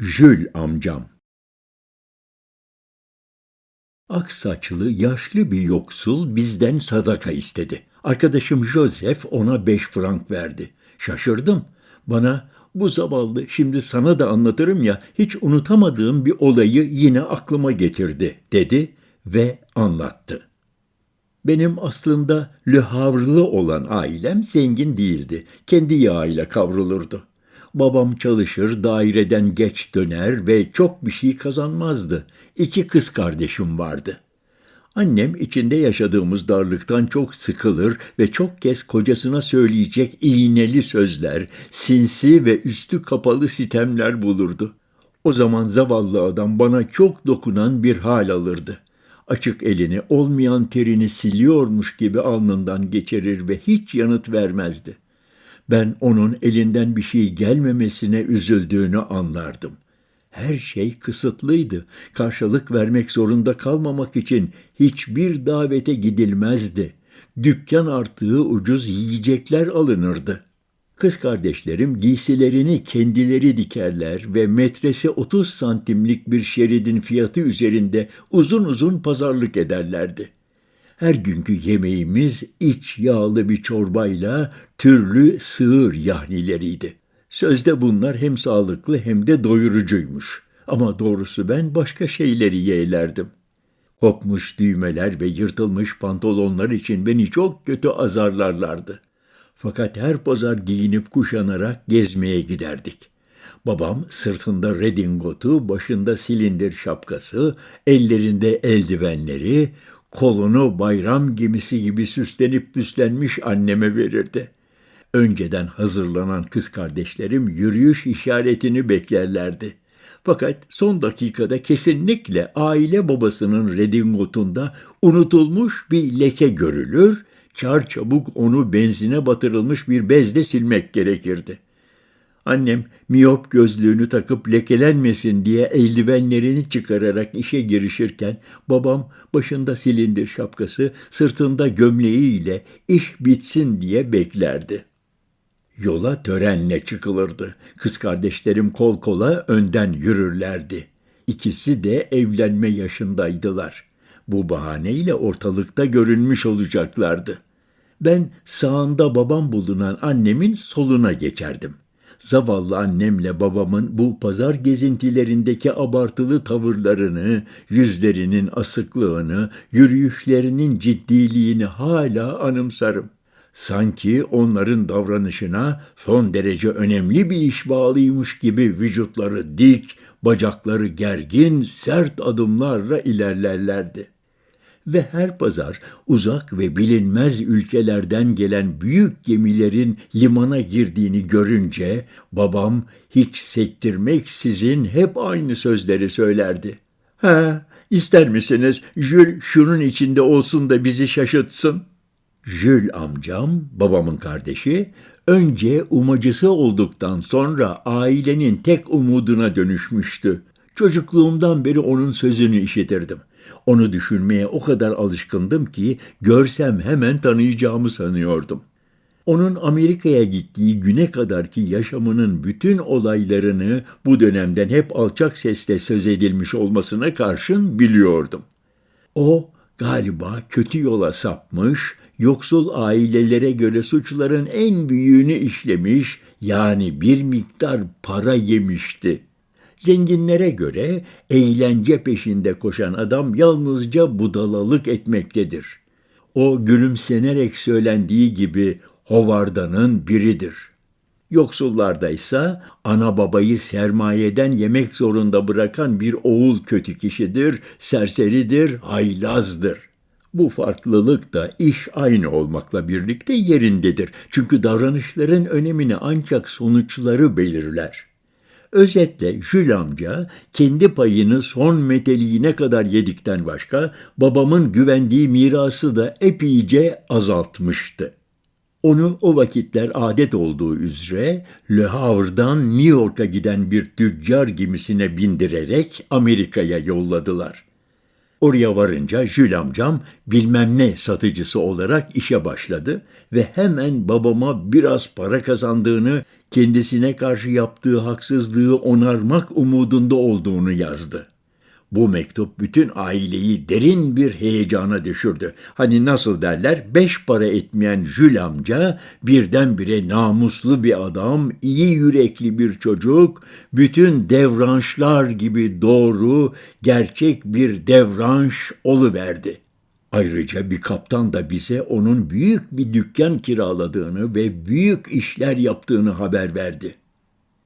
Jül amcam. Ak saçlı, yaşlı bir yoksul bizden sadaka istedi. Arkadaşım Joseph ona beş frank verdi. Şaşırdım. Bana bu zavallı şimdi sana da anlatırım ya hiç unutamadığım bir olayı yine aklıma getirdi dedi ve anlattı. Benim aslında Le olan ailem zengin değildi. Kendi yağıyla kavrulurdu. Babam çalışır, daireden geç döner ve çok bir şey kazanmazdı. İki kız kardeşim vardı. Annem içinde yaşadığımız darlıktan çok sıkılır ve çok kez kocasına söyleyecek iğneli sözler, sinsi ve üstü kapalı sitemler bulurdu. O zaman zavallı adam bana çok dokunan bir hal alırdı. Açık elini, olmayan terini siliyormuş gibi alnından geçirir ve hiç yanıt vermezdi. Ben onun elinden bir şey gelmemesine üzüldüğünü anlardım. Her şey kısıtlıydı. Karşılık vermek zorunda kalmamak için hiçbir davete gidilmezdi. Dükkan artığı ucuz yiyecekler alınırdı. Kız kardeşlerim giysilerini kendileri dikerler ve metresi 30 santimlik bir şeridin fiyatı üzerinde uzun uzun pazarlık ederlerdi. Her günkü yemeğimiz iç yağlı bir çorbayla türlü sığır yahnileriydi. Sözde bunlar hem sağlıklı hem de doyurucuymuş. Ama doğrusu ben başka şeyleri yeğlerdim. Kopmuş düğmeler ve yırtılmış pantolonlar için beni çok kötü azarlarlardı. Fakat her pazar giyinip kuşanarak gezmeye giderdik. Babam sırtında redingotu, başında silindir şapkası, ellerinde eldivenleri, kolunu bayram gemisi gibi süslenip püslenmiş anneme verirdi. Önceden hazırlanan kız kardeşlerim yürüyüş işaretini beklerlerdi. Fakat son dakikada kesinlikle aile babasının redingotunda unutulmuş bir leke görülür, çar çabuk onu benzine batırılmış bir bezle silmek gerekirdi. Annem miyop gözlüğünü takıp lekelenmesin diye eldivenlerini çıkararak işe girişirken babam başında silindir şapkası, sırtında gömleğiyle iş bitsin diye beklerdi. Yola törenle çıkılırdı. Kız kardeşlerim kol kola önden yürürlerdi. İkisi de evlenme yaşındaydılar. Bu bahaneyle ortalıkta görünmüş olacaklardı. Ben sağında babam bulunan annemin soluna geçerdim. Zavallı annemle babamın bu pazar gezintilerindeki abartılı tavırlarını, yüzlerinin asıklığını, yürüyüşlerinin ciddiliğini hala anımsarım. Sanki onların davranışına son derece önemli bir iş bağlıymış gibi vücutları dik, bacakları gergin, sert adımlarla ilerlerlerdi. Ve her pazar uzak ve bilinmez ülkelerden gelen büyük gemilerin limana girdiğini görünce babam hiç sektirmeksizin hep aynı sözleri söylerdi. Ha, ister misiniz Jül şunun içinde olsun da bizi şaşırtsın?'' Jül amcam, babamın kardeşi, önce umacısı olduktan sonra ailenin tek umuduna dönüşmüştü. Çocukluğumdan beri onun sözünü işitirdim. Onu düşünmeye o kadar alışkındım ki görsem hemen tanıyacağımı sanıyordum. Onun Amerika'ya gittiği güne kadarki yaşamının bütün olaylarını bu dönemden hep alçak sesle söz edilmiş olmasına karşın biliyordum. O galiba kötü yola sapmış, yoksul ailelere göre suçların en büyüğünü işlemiş, yani bir miktar para yemişti. Zenginlere göre eğlence peşinde koşan adam yalnızca budalalık etmektedir. O gülümsenerek söylendiği gibi hovardanın biridir. Yoksullarda ise ana babayı sermayeden yemek zorunda bırakan bir oğul kötü kişidir, serseridir, haylazdır. Bu farklılık da iş aynı olmakla birlikte yerindedir. Çünkü davranışların önemini ancak sonuçları belirler. Özetle Jül amca kendi payını son meteliğine kadar yedikten başka babamın güvendiği mirası da epeyce azaltmıştı. Onu o vakitler adet olduğu üzere Le Havre'dan New York'a giden bir tüccar gemisine bindirerek Amerika'ya yolladılar. Oraya varınca Jül amcam bilmem ne satıcısı olarak işe başladı ve hemen babama biraz para kazandığını, kendisine karşı yaptığı haksızlığı onarmak umudunda olduğunu yazdı. Bu mektup bütün aileyi derin bir heyecana düşürdü. Hani nasıl derler, beş para etmeyen Jül amca birdenbire namuslu bir adam, iyi yürekli bir çocuk, bütün devranşlar gibi doğru, gerçek bir devranş oluverdi. Ayrıca bir kaptan da bize onun büyük bir dükkan kiraladığını ve büyük işler yaptığını haber verdi.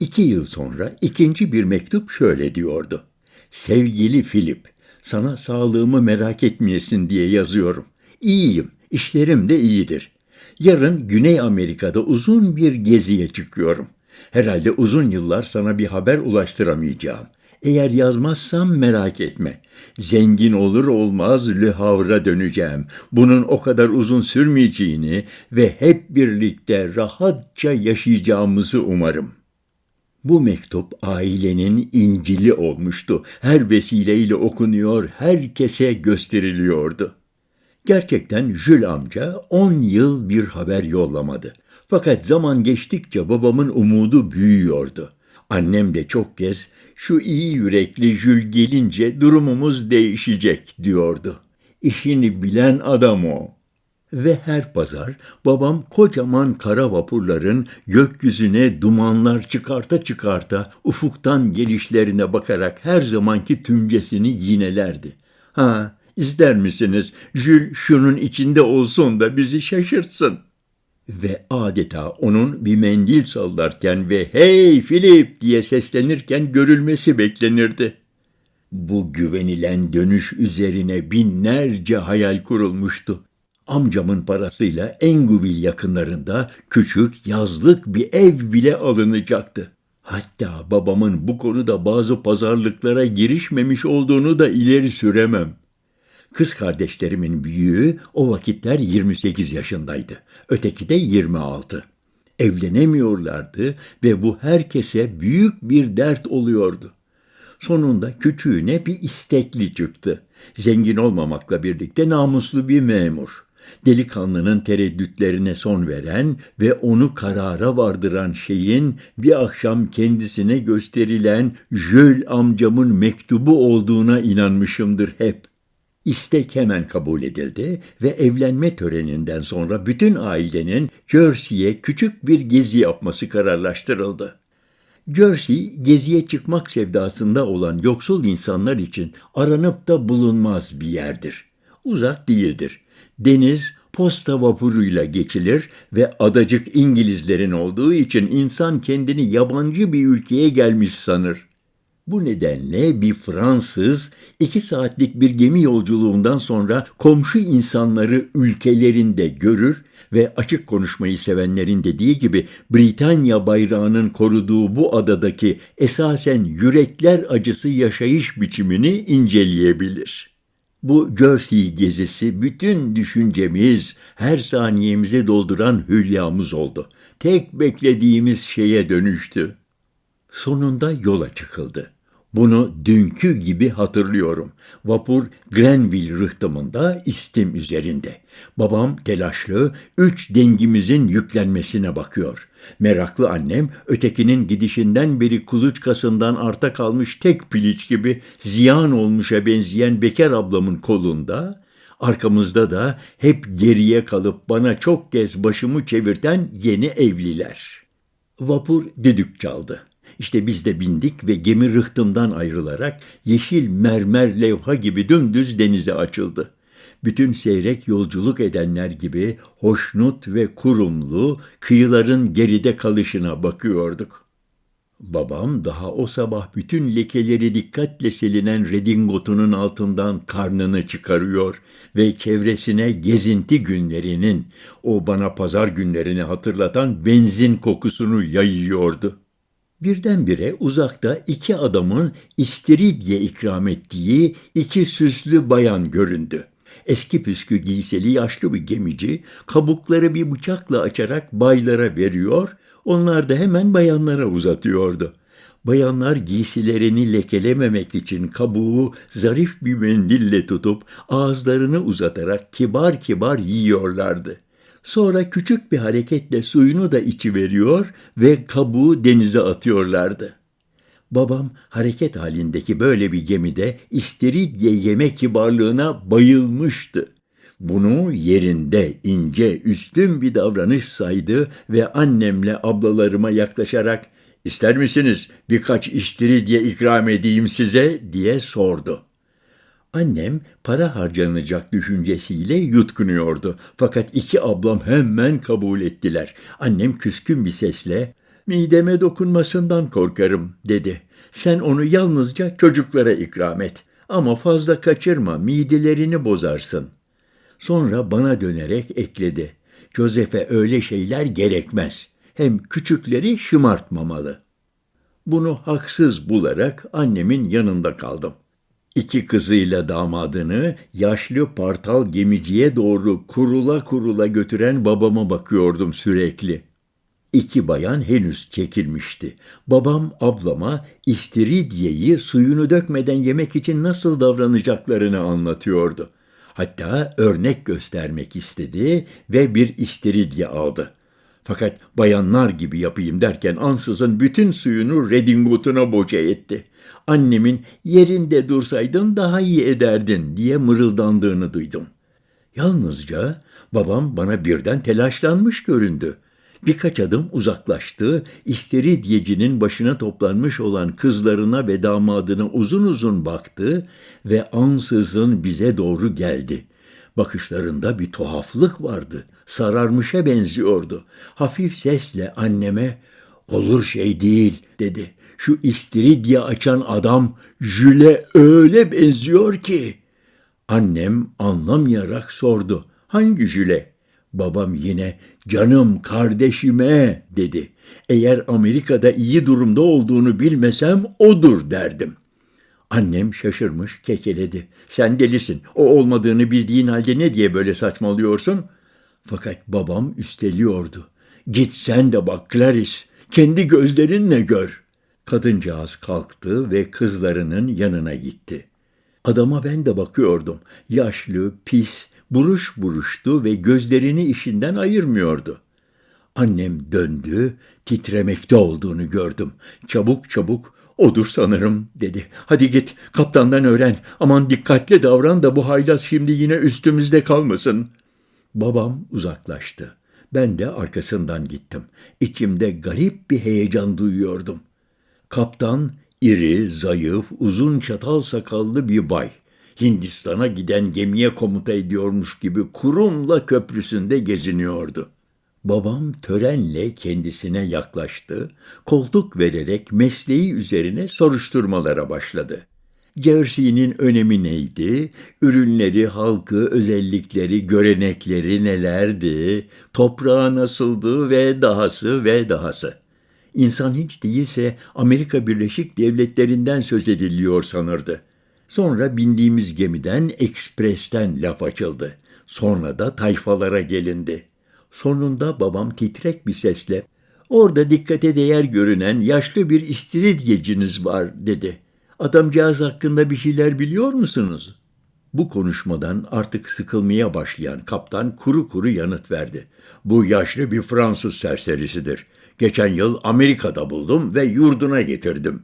İki yıl sonra ikinci bir mektup şöyle diyordu. Sevgili Filip, sana sağlığımı merak etmeyesin diye yazıyorum. İyiyim, işlerim de iyidir. Yarın Güney Amerika'da uzun bir geziye çıkıyorum. Herhalde uzun yıllar sana bir haber ulaştıramayacağım. Eğer yazmazsam merak etme. Zengin olur olmaz Le döneceğim. Bunun o kadar uzun sürmeyeceğini ve hep birlikte rahatça yaşayacağımızı umarım.'' Bu mektup ailenin İncil'i olmuştu. Her vesileyle okunuyor, herkese gösteriliyordu. Gerçekten Jül amca on yıl bir haber yollamadı. Fakat zaman geçtikçe babamın umudu büyüyordu. Annem de çok kez şu iyi yürekli Jül gelince durumumuz değişecek diyordu. İşini bilen adam o. Ve her pazar babam kocaman kara vapurların gökyüzüne dumanlar çıkarta çıkarta ufuktan gelişlerine bakarak her zamanki tümcesini yinelerdi. Ha, ister misiniz Jül şunun içinde olsun da bizi şaşırtsın. Ve adeta onun bir mendil sallarken ve hey Filip diye seslenirken görülmesi beklenirdi. Bu güvenilen dönüş üzerine binlerce hayal kurulmuştu amcamın parasıyla Enguvil yakınlarında küçük yazlık bir ev bile alınacaktı. Hatta babamın bu konuda bazı pazarlıklara girişmemiş olduğunu da ileri süremem. Kız kardeşlerimin büyüğü o vakitler 28 yaşındaydı. Öteki de 26. Evlenemiyorlardı ve bu herkese büyük bir dert oluyordu. Sonunda küçüğüne bir istekli çıktı. Zengin olmamakla birlikte namuslu bir memur delikanlının tereddütlerine son veren ve onu karara vardıran şeyin bir akşam kendisine gösterilen Jöl amcamın mektubu olduğuna inanmışımdır hep. İstek hemen kabul edildi ve evlenme töreninden sonra bütün ailenin Jersey'ye küçük bir gezi yapması kararlaştırıldı. Jersey, geziye çıkmak sevdasında olan yoksul insanlar için aranıp da bulunmaz bir yerdir. Uzak değildir deniz posta vapuruyla geçilir ve adacık İngilizlerin olduğu için insan kendini yabancı bir ülkeye gelmiş sanır. Bu nedenle bir Fransız iki saatlik bir gemi yolculuğundan sonra komşu insanları ülkelerinde görür ve açık konuşmayı sevenlerin dediği gibi Britanya bayrağının koruduğu bu adadaki esasen yürekler acısı yaşayış biçimini inceleyebilir.'' Bu Jersey gezisi bütün düşüncemiz, her saniyemizi dolduran hülyamız oldu. Tek beklediğimiz şeye dönüştü. Sonunda yola çıkıldı. Bunu dünkü gibi hatırlıyorum. Vapur Grenville rıhtımında istim üzerinde. Babam telaşlı, üç dengimizin yüklenmesine bakıyor. Meraklı annem ötekinin gidişinden beri kuluçkasından arta kalmış tek piliç gibi ziyan olmuşa benzeyen Bekar ablamın kolunda, arkamızda da hep geriye kalıp bana çok kez başımı çevirten yeni evliler. Vapur düdük çaldı. İşte biz de bindik ve gemi rıhtımdan ayrılarak yeşil mermer levha gibi dümdüz denize açıldı. Bütün seyrek yolculuk edenler gibi hoşnut ve kurumlu kıyıların geride kalışına bakıyorduk. Babam daha o sabah bütün lekeleri dikkatle silinen redingotunun altından karnını çıkarıyor ve çevresine gezinti günlerinin, o bana pazar günlerini hatırlatan benzin kokusunu yayıyordu. Birdenbire uzakta iki adamın istiridye ikram ettiği iki süslü bayan göründü. Eski püskü giyseli yaşlı bir gemici kabukları bir bıçakla açarak baylara veriyor, onlar da hemen bayanlara uzatıyordu. Bayanlar giysilerini lekelememek için kabuğu zarif bir mendille tutup ağızlarını uzatarak kibar kibar yiyorlardı. Sonra küçük bir hareketle suyunu da içiveriyor ve kabuğu denize atıyorlardı. Babam hareket halindeki böyle bir gemide istiridye yeme kibarlığına bayılmıştı. Bunu yerinde ince, üstün bir davranış saydı ve annemle ablalarıma yaklaşarak "İster misiniz birkaç istiridye ikram edeyim size?" diye sordu. Annem para harcanacak düşüncesiyle yutkunuyordu. Fakat iki ablam hemen kabul ettiler. Annem küskün bir sesle mideme dokunmasından korkarım dedi. Sen onu yalnızca çocuklara ikram et. Ama fazla kaçırma midelerini bozarsın. Sonra bana dönerek ekledi. Joseph'e öyle şeyler gerekmez. Hem küçükleri şımartmamalı. Bunu haksız bularak annemin yanında kaldım. İki kızıyla damadını yaşlı partal gemiciye doğru kurula kurula götüren babama bakıyordum sürekli. İki bayan henüz çekilmişti. Babam ablama istiridyeyi suyunu dökmeden yemek için nasıl davranacaklarını anlatıyordu. Hatta örnek göstermek istedi ve bir istiridye aldı. Fakat bayanlar gibi yapayım derken ansızın bütün suyunu redingotuna boca etti. Annemin yerinde dursaydın daha iyi ederdin diye mırıldandığını duydum. Yalnızca babam bana birden telaşlanmış göründü. Birkaç adım uzaklaştı, istiridyecinin başına toplanmış olan kızlarına ve damadına uzun uzun baktı ve ansızın bize doğru geldi. Bakışlarında bir tuhaflık vardı, sararmışa benziyordu. Hafif sesle anneme, olur şey değil dedi. Şu istiridye açan adam Jül'e öyle benziyor ki. Annem anlamayarak sordu. Hangi Jül'e? Babam yine canım kardeşime dedi. Eğer Amerika'da iyi durumda olduğunu bilmesem odur derdim. Annem şaşırmış kekeledi. Sen delisin. O olmadığını bildiğin halde ne diye böyle saçmalıyorsun? Fakat babam üsteliyordu. Git sen de bak Clarice. Kendi gözlerinle gör. Kadıncağız kalktı ve kızlarının yanına gitti. Adama ben de bakıyordum. Yaşlı, pis, buruş buruştu ve gözlerini işinden ayırmıyordu. Annem döndü, titremekte olduğunu gördüm. Çabuk çabuk, odur sanırım dedi. Hadi git, kaptandan öğren. Aman dikkatli davran da bu haylaz şimdi yine üstümüzde kalmasın. Babam uzaklaştı. Ben de arkasından gittim. İçimde garip bir heyecan duyuyordum. Kaptan, iri, zayıf, uzun çatal sakallı bir bay. Hindistan'a giden gemiye komuta ediyormuş gibi kurumla köprüsünde geziniyordu. Babam törenle kendisine yaklaştı, koltuk vererek mesleği üzerine soruşturmalara başladı. Jersey'nin önemi neydi? Ürünleri, halkı, özellikleri, görenekleri nelerdi? Toprağı nasıldı ve dahası ve dahası. İnsan hiç değilse Amerika Birleşik Devletleri'nden söz ediliyor sanırdı. Sonra bindiğimiz gemiden ekspresten laf açıldı. Sonra da tayfalara gelindi. Sonunda babam titrek bir sesle Orada dikkate değer görünen yaşlı bir istiridyeciniz var dedi. Adamcağız hakkında bir şeyler biliyor musunuz? Bu konuşmadan artık sıkılmaya başlayan kaptan kuru kuru yanıt verdi. Bu yaşlı bir Fransız serserisidir. Geçen yıl Amerika'da buldum ve yurduna getirdim.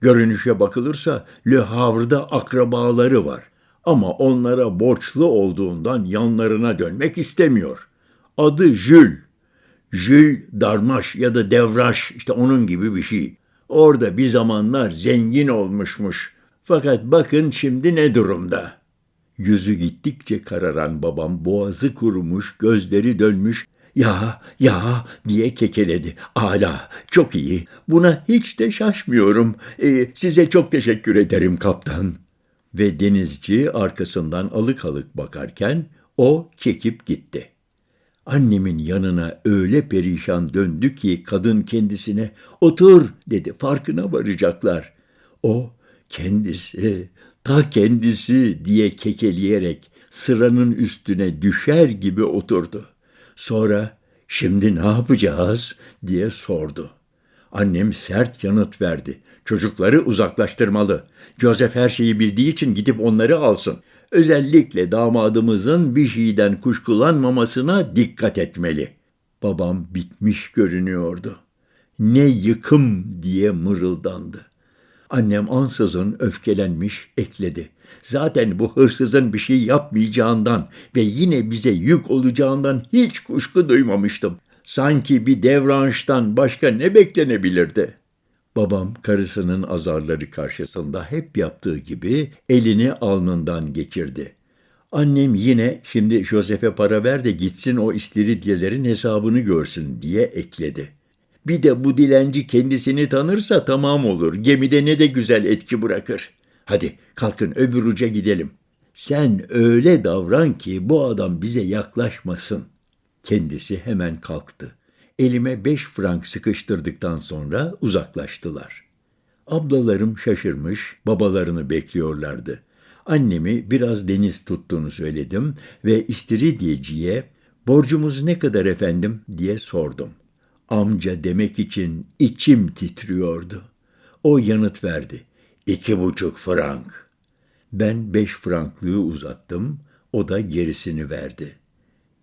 Görünüşe bakılırsa Le Havre'da akrabaları var. Ama onlara borçlu olduğundan yanlarına dönmek istemiyor. Adı Jules. Jules Darmaş ya da Devraş işte onun gibi bir şey. Orada bir zamanlar zengin olmuşmuş. Fakat bakın şimdi ne durumda. Yüzü gittikçe kararan babam boğazı kurumuş, gözleri dönmüş, ya, ya diye kekeledi. Ala, çok iyi. Buna hiç de şaşmıyorum. Ee, size çok teşekkür ederim kaptan. Ve denizci arkasından alık alık bakarken o çekip gitti. Annemin yanına öyle perişan döndü ki kadın kendisine otur dedi farkına varacaklar. O kendisi ta kendisi diye kekeleyerek sıranın üstüne düşer gibi oturdu. Sonra şimdi ne yapacağız diye sordu. Annem sert yanıt verdi. Çocukları uzaklaştırmalı. Joseph her şeyi bildiği için gidip onları alsın. Özellikle damadımızın bir şeyden kuşkulanmamasına dikkat etmeli. Babam bitmiş görünüyordu. Ne yıkım diye mırıldandı. Annem ansızın öfkelenmiş ekledi. Zaten bu hırsızın bir şey yapmayacağından ve yine bize yük olacağından hiç kuşku duymamıştım. Sanki bir devranştan başka ne beklenebilirdi? Babam karısının azarları karşısında hep yaptığı gibi elini alnından geçirdi. Annem yine şimdi Josef'e para ver de gitsin o istiridyelerin hesabını görsün diye ekledi. Bir de bu dilenci kendisini tanırsa tamam olur. Gemide ne de güzel etki bırakır. Hadi kalkın öbür uca gidelim. Sen öyle davran ki bu adam bize yaklaşmasın. Kendisi hemen kalktı. Elime beş frank sıkıştırdıktan sonra uzaklaştılar. Ablalarım şaşırmış, babalarını bekliyorlardı. Annemi biraz deniz tuttuğunu söyledim ve istiridyeciye borcumuz ne kadar efendim diye sordum. Amca demek için içim titriyordu. O yanıt verdi. İki buçuk frank. Ben beş franklığı uzattım, o da gerisini verdi.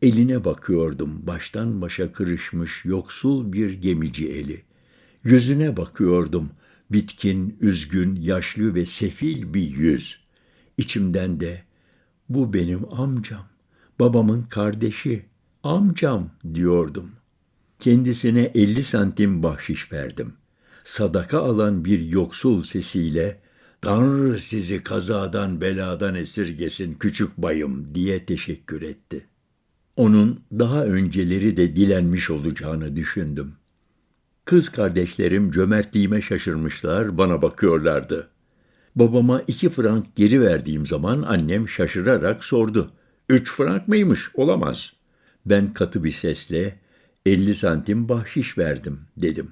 Eline bakıyordum, baştan başa kırışmış yoksul bir gemici eli. Yüzüne bakıyordum, bitkin, üzgün, yaşlı ve sefil bir yüz. İçimden de, bu benim amcam, babamın kardeşi, amcam diyordum. Kendisine 50 santim bahşiş verdim. Sadaka alan bir yoksul sesiyle Tanrı sizi kazadan beladan esirgesin küçük bayım diye teşekkür etti. Onun daha önceleri de dilenmiş olacağını düşündüm. Kız kardeşlerim cömertliğime şaşırmışlar, bana bakıyorlardı. Babama iki frank geri verdiğim zaman annem şaşırarak sordu. Üç frank mıymış? Olamaz. Ben katı bir sesle 50 santim bahşiş verdim dedim.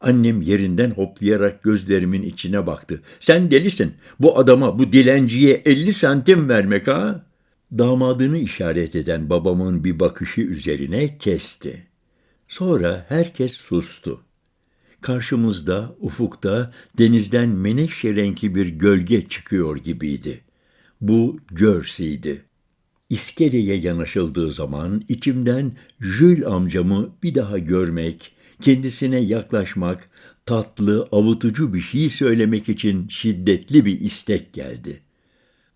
Annem yerinden hoplayarak gözlerimin içine baktı. Sen delisin. Bu adama, bu dilenciye 50 santim vermek ha? Damadını işaret eden babamın bir bakışı üzerine kesti. Sonra herkes sustu. Karşımızda, ufukta, denizden menekşe renkli bir gölge çıkıyor gibiydi. Bu Jersey'di. İskeleye yanaşıldığı zaman içimden Jül amcamı bir daha görmek, kendisine yaklaşmak, tatlı, avutucu bir şey söylemek için şiddetli bir istek geldi.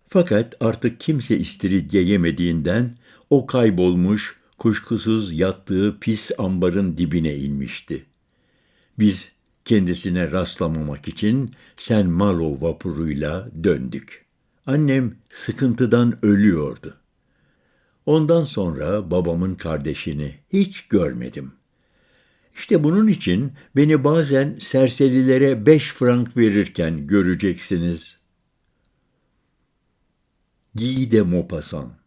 Fakat artık kimse istiridye yemediğinden o kaybolmuş, kuşkusuz yattığı pis ambarın dibine inmişti. Biz kendisine rastlamamak için Sen Malo vapuruyla döndük. Annem sıkıntıdan ölüyordu. Ondan sonra babamın kardeşini hiç görmedim. İşte bunun için beni bazen serserilere beş frank verirken göreceksiniz. Guy de Maupassant